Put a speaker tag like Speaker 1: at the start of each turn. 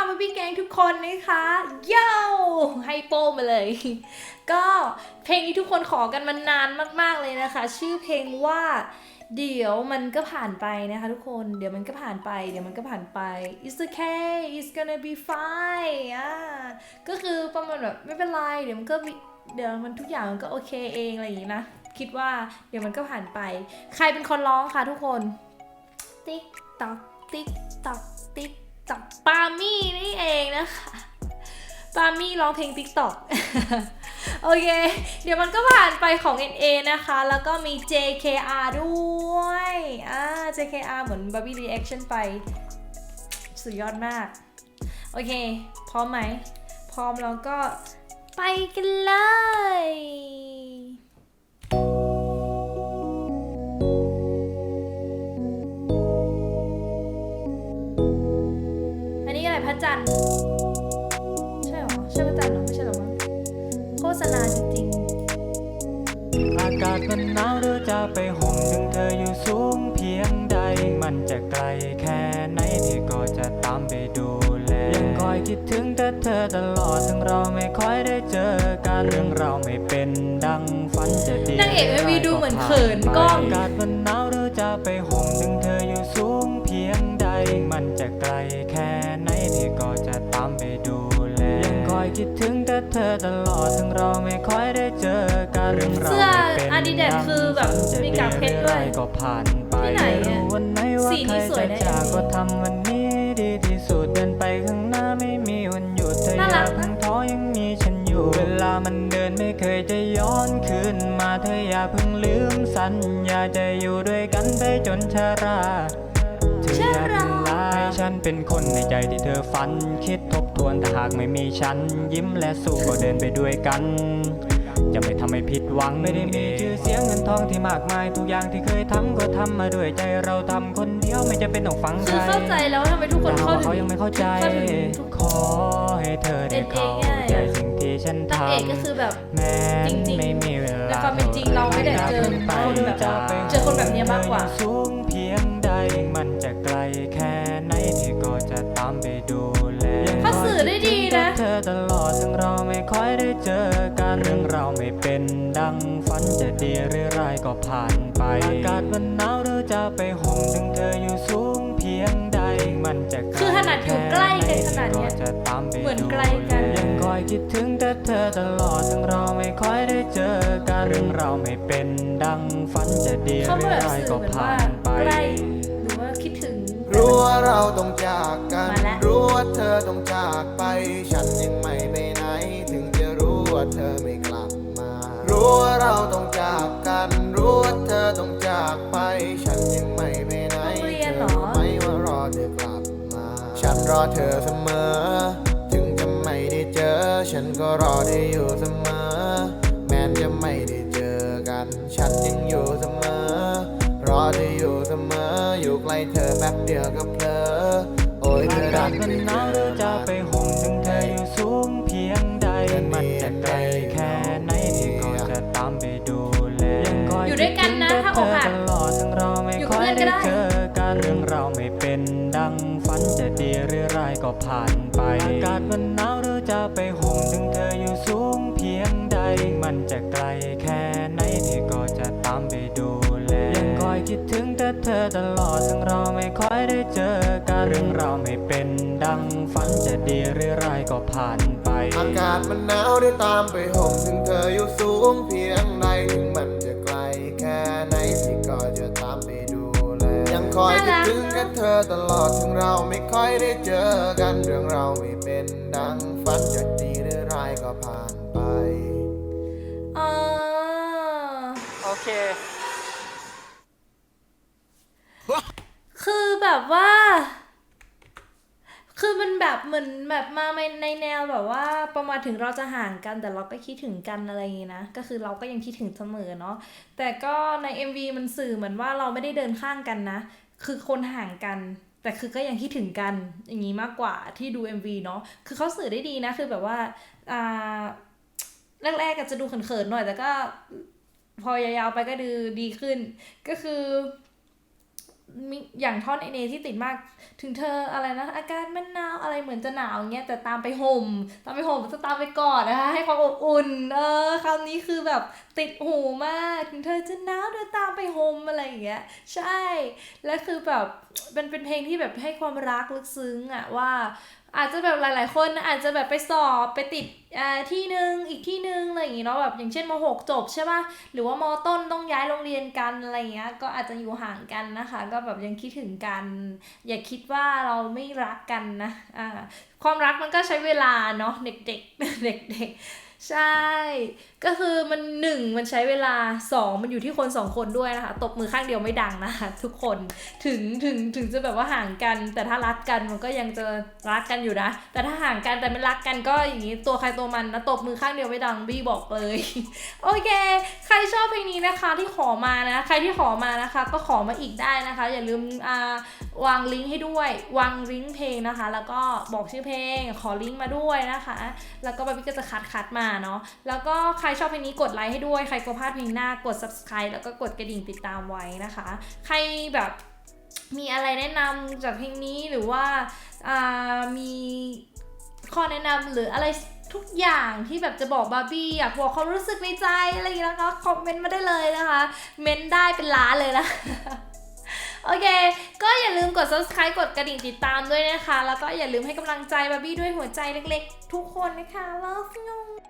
Speaker 1: ค่ะมาพี่แกงทุกคนนะคะโย่ให้โป้มาเลย ก็เพลงนี้ทุกคนขอกันมานานมาก ๆเลยนะคะ ชื่อเพลงว่าเดี๋ยวมันก็ผ่านไปนะคะทุกคน เดี๋ยวมันก็ผ่านไป เดี๋ยวมันก็ผ่านไป it's okay it's gonna be fine อ่าก็คือประมาณแบบไม่เป็นไร เดี๋ยวมันก็เดี๋ยวมันทุกอย่างมันก็โอเคเองอะไรอย่างนี้นะ คิดว่าเดี๋ยวมันก็ผ่านไป ใครเป็นคนร้องคะทุกคน ติ๊กตอกติ๊กตอกติ๊ก ตอกปามี่นี่เองนะคะปามี่ร้องเพลงติ๊กตอกโอเค เดี๋ยวมันก็ผ่านไปของ NA นะคะ แล้วก็มี JKR ด้วยอ่า JKR เหมือน Barbie Reaction ไป สุดยอดมาก โอเค พร้อมไหม พร้อมแล้วก็ไปกันเลย จันทร์ใช่เหรอใช่พระจันทร์เหรอไม่ใช่เหรอมั้งโฆษณาจริง
Speaker 2: อากาศมันหนาวหรือจะไปห่มถึงเธออยู่สูงเพียงใด มันจะไกลแค่ไหนที่ก็จะตามไปดูแล ยังคอยคิดถึงแต่เธอตลอดถึงเราไม่ค่อยได้เจอกันเรื่องเราไม่เป็นดังฝันจะดี
Speaker 1: นางเอก MV ดูเหมือนเขินกล้อง
Speaker 2: อากาศมันหนาวหรือจะไปห่มถึง ถึงแต่เธอตลอดถึงเราไม่ค่อยได้เจอกันเรื่องเรา
Speaker 1: เสื้อ
Speaker 2: ไม่เป็น
Speaker 1: Adidas คือแบบมีกากเพชรด้วย
Speaker 2: ก็ผ่านไป
Speaker 1: ที่ไหนอะ
Speaker 2: รู้วันไหนว่า
Speaker 1: สีนี้
Speaker 2: ใคร
Speaker 1: สวย
Speaker 2: จะ
Speaker 1: นะ
Speaker 2: จาก
Speaker 1: MV
Speaker 2: ก็ทำวันนี้ดีที่สุดเดินไปข้างหน้าไม่มีวันหยุดเธออ
Speaker 1: น่ารั
Speaker 2: ยากก
Speaker 1: นะ
Speaker 2: ทั้งท้อยังมีฉันอยู่ เวลามันเดินไม่เคยจะย้อนคืนมาเธออย่าเพิ่งลืมสัญญาจะอยู่ด้วยกันไปจนชราเธออย่าเพิ่งลาให้ฉันเป็นคนในใจที่เธอฝันคิดทบ ทวนแต่หากไม่มีฉัน ยิ้มและสู้ก็เดินไปด้วยกัน จะไม่ทำให้ผิดหวังไม่ได้มีชื่อเสียงเงินทองที่มากมาย ทุกอย่างที่เคยทำก็ทำมาด้วยใจเราทำคนเดียวไม่จะเป็นต้องฟัง
Speaker 1: ๆ
Speaker 2: ใค
Speaker 1: คื
Speaker 2: ร
Speaker 1: อเข้าใจแล้วว่าทำไมทุกคน
Speaker 2: แต่
Speaker 1: เข้า
Speaker 2: ว่า
Speaker 1: ถึ
Speaker 2: เขา
Speaker 1: ง
Speaker 2: ยังไม่เข้าใจ
Speaker 1: เข้าถึงทุก
Speaker 2: ขอให้เธอได้เข้า
Speaker 1: เป็นเอง
Speaker 2: ใจ
Speaker 1: อะ
Speaker 2: สิ่งที่ฉันท
Speaker 1: นางเอกก็คือแบบำ
Speaker 2: แม้
Speaker 1: จริงๆ
Speaker 2: ไม่มีเว
Speaker 1: ใน
Speaker 2: ลา
Speaker 1: ความเป็นจริงเราไม่ได้เจอ
Speaker 2: ไป
Speaker 1: คนแบบ
Speaker 2: จะไป
Speaker 1: เจอคนแบบนี้มากกว่า
Speaker 2: เธออยู่สูงเพียงใดมันจะไกล ตลอดถึงเราไม่ค่อยได้เจอกันเรื่องเราไม่เป็นดังฝันจะดีหรือร้ายก็ผ่านไป อากาศมันหนาวหรือจะไปห่มถึงเธออยู่สูงเพียงใดมันจะไกล
Speaker 1: คือขนาดอยู่ใกล้กันขนาดเนี้ย
Speaker 2: แค่ไหที่ก็จะตามไป
Speaker 1: เหมือน
Speaker 2: ดู
Speaker 1: ไกลกัน
Speaker 2: ยังคอยคิดถึงแต่เธอตลอดถึงเราไม่ค่อยได้เจอกันเรื่องเราไม่เป็นดังฝันจะดีห
Speaker 1: เขา
Speaker 2: รือ
Speaker 1: แบบ
Speaker 2: ร้าย
Speaker 1: สื่อ
Speaker 2: ก็
Speaker 1: เหมือน
Speaker 2: ผ่า
Speaker 1: ว่าน
Speaker 2: ไป
Speaker 1: ใกล้ห รือว่าคิดถึง
Speaker 3: รู้ว่าเราต้องจากกัน
Speaker 1: มาแล้ว
Speaker 3: รู้ว่าเธอต้องจากไป ฉันยังไม่ไปไหน ถึงจะรู้ว่าเธอไม่กลับมา รู้ว่าเราต้องจากกัน รู้ว่าเธอต้องจากไป ฉันยังไม่ไปไหน
Speaker 1: ต้องเรียน
Speaker 3: เธ
Speaker 1: เหร
Speaker 3: อ
Speaker 1: อ
Speaker 3: รู้ไหมว่ารอเธอกลับมา ฉันรอเธอเสมอ ถึงจะไม่ได้เจอ ฉันก็รอได้อยู่เสมอ แม้จะไม่ได้เจอกัน ฉันยังอยู่เสมอ รอได้อยู่เสมอ อยู่ใกล้เธอแป๊บเดียวก็เพลอโอ้ยเธ
Speaker 2: อา
Speaker 3: อดั
Speaker 2: กาศ
Speaker 3: น
Speaker 2: มัน
Speaker 3: ไป
Speaker 2: หนาวห
Speaker 3: เจ
Speaker 2: รือ
Speaker 3: อ
Speaker 2: จะไปห่มถึงเธออยู่สูงเพียงใดมันจะไกลแค่ไหนที่ก็จะตามไปดูแลยังคอย
Speaker 1: อยู่ด้วยกันนะ
Speaker 2: คิดถึง
Speaker 1: ถ้าอกหัก
Speaker 2: เธตลอดถึงเราไม่
Speaker 1: อยู่กั
Speaker 2: ค่
Speaker 1: บ
Speaker 2: อย
Speaker 1: เพื่อนก็
Speaker 2: ได้
Speaker 1: ได้
Speaker 2: เจอกันเรื่องเราไม่เป็นดังฝันจะดีหรือร้ายก็ผ่านไปอากาศมันหนาวหรือจะไปห่ม ต่เธอตลอดถึงเราไม่ค่อยได้เจอกันเรื่องเราไม่เป็นดังฝันจะดีหรือร้ายก็ผ่านไป
Speaker 3: อากาศมันหนาวได้ตามไปห่มถึงเธออยู่สูงเพียงใดถึงมันจะไกลแค่ไหนที่ก็จะตามไปดูแลยังคอยคิดถึงแค่เธอตลอดถึงเราไม่ค่อยได้เจอกันเรื่องเราไม่เป็นดังฝันจะดีหรือร้ายก็ผ่านไป
Speaker 1: เออ
Speaker 2: โอเค
Speaker 1: คือ แบบว่า คือมันแบบเหมือนแบบมาในในแนวแบบว่า ประมาณถึงเราจะห่างกัน แต่เราก็คิดถึงกันอะไรอย่างงี้นะ ก็คือเราก็ยังคิดถึงเสมอเนาะ แต่ก็ใน MV มันสื่อเหมือนว่าเราไม่ได้เดินข้างกันนะ คือคนห่างกันแต่คือก็ยังคิดถึงกันอย่างนี้มากกว่าที่ดู MV เนาะ คือเขาสื่อได้ดีนะ คือแบบว่าอ่าแรกๆก็จะดูเขินๆหน่อย แต่ก็พอยาวๆไปก็ดูดีขึ้น ก็คือ มีอย่างท่อนเอเนที่ติดมาก ถึงเธออะไรนะ อาการมันหนาวอะไรเหมือนจะหนาวเงี้ยแต่ตามไปห่ม ตามไปห่มจะตามไปกอดนะคะให้ความอบอุ่น เออคำนี้คือแบบติดหูมาก ถึงเธอจะหนาวเธอตามไปห่มอะไรอย่างเงี้ยใช่ และคือแบบเป็นเป็นเพลงที่แบบให้ความรักลึกซึ้งอะว่า อาจจะแบบหลาย ๆ คนอาจจะแบบไปสอบไปติดอ่าที่หนึ่งอีกที่หนึ่งอะไรอย่างงี้เนาะแบบอย่างเช่นมหกจบใช่ป่ะหรือว่ามต้นต้องย้ายโรงเรียนกันอะไรเงี้ยก็อาจจะอยู่ห่างกันนะคะ ก็แบบยังคิดถึงกัน อย่าคิดว่าเราไม่รักกันนะอ่าความรักมันก็ใช้เวลาเนาะเด็กๆเด็กๆ ใช่ ก็คือมันหนึ่งมันใช้เวลาสองมันอยู่ที่คนสองคนด้วยนะคะ ตบมือข้างเดียวไม่ดังนะคะทุกคนถึงถึงถึงจะแบบว่าห่างกัน แต่ถ้ารักกันมันก็ยังจะรักกันอยู่นะ แต่ถ้าห่างกันแต่ไม่รักกันก็อย่างนี้ตัวใครตัวมันนะตบมือข้างเดียวไม่ดังบี้บอกเลย โอเค ใครชอบเพลงนี้นะคะที่ขอมานะ ใครที่ขอมานะคะ ก็ขอมาอีกได้นะคะ อย่าลืมอ่าวางลิงก์ให้ด้วย วางลิงก์เพลงนะคะ แล้วก็บอกชื่อเพลงขอลิงก์มาด้วยนะคะ แล้วก็บาร์บี้ก็จะคัดคัดมาเนาะแล้วก็ใครชอบเพลงนี้กดไลค์ให้ด้วย ใครกลัวพลาดเพลงหน้ากด subscribe แล้วก็กดกระดิ่งติดตามไว้นะคะ ใครแบบมีอะไรแนะนำจากเพลงนี้หรือว่าามีข้อแนะนำหรืออะไรทุกอย่างที่แบบจะบอกบาร์บี้อยากบอกความรู้สึกในใจอะไรอย่างเงี้ยนะคะคอมเมนต์มาได้เลยนะคะ เมนได้เป็นล้านเลยนะโอเค ก็อย่าลืมกด subscribe กดกระดิ่งติดตามด้วยนะคะ แล้วก็อย่าลืมให้กำลังใจบาร์บี้ด้วยหัวใจเล็กๆ ทุกคนนะคะ love you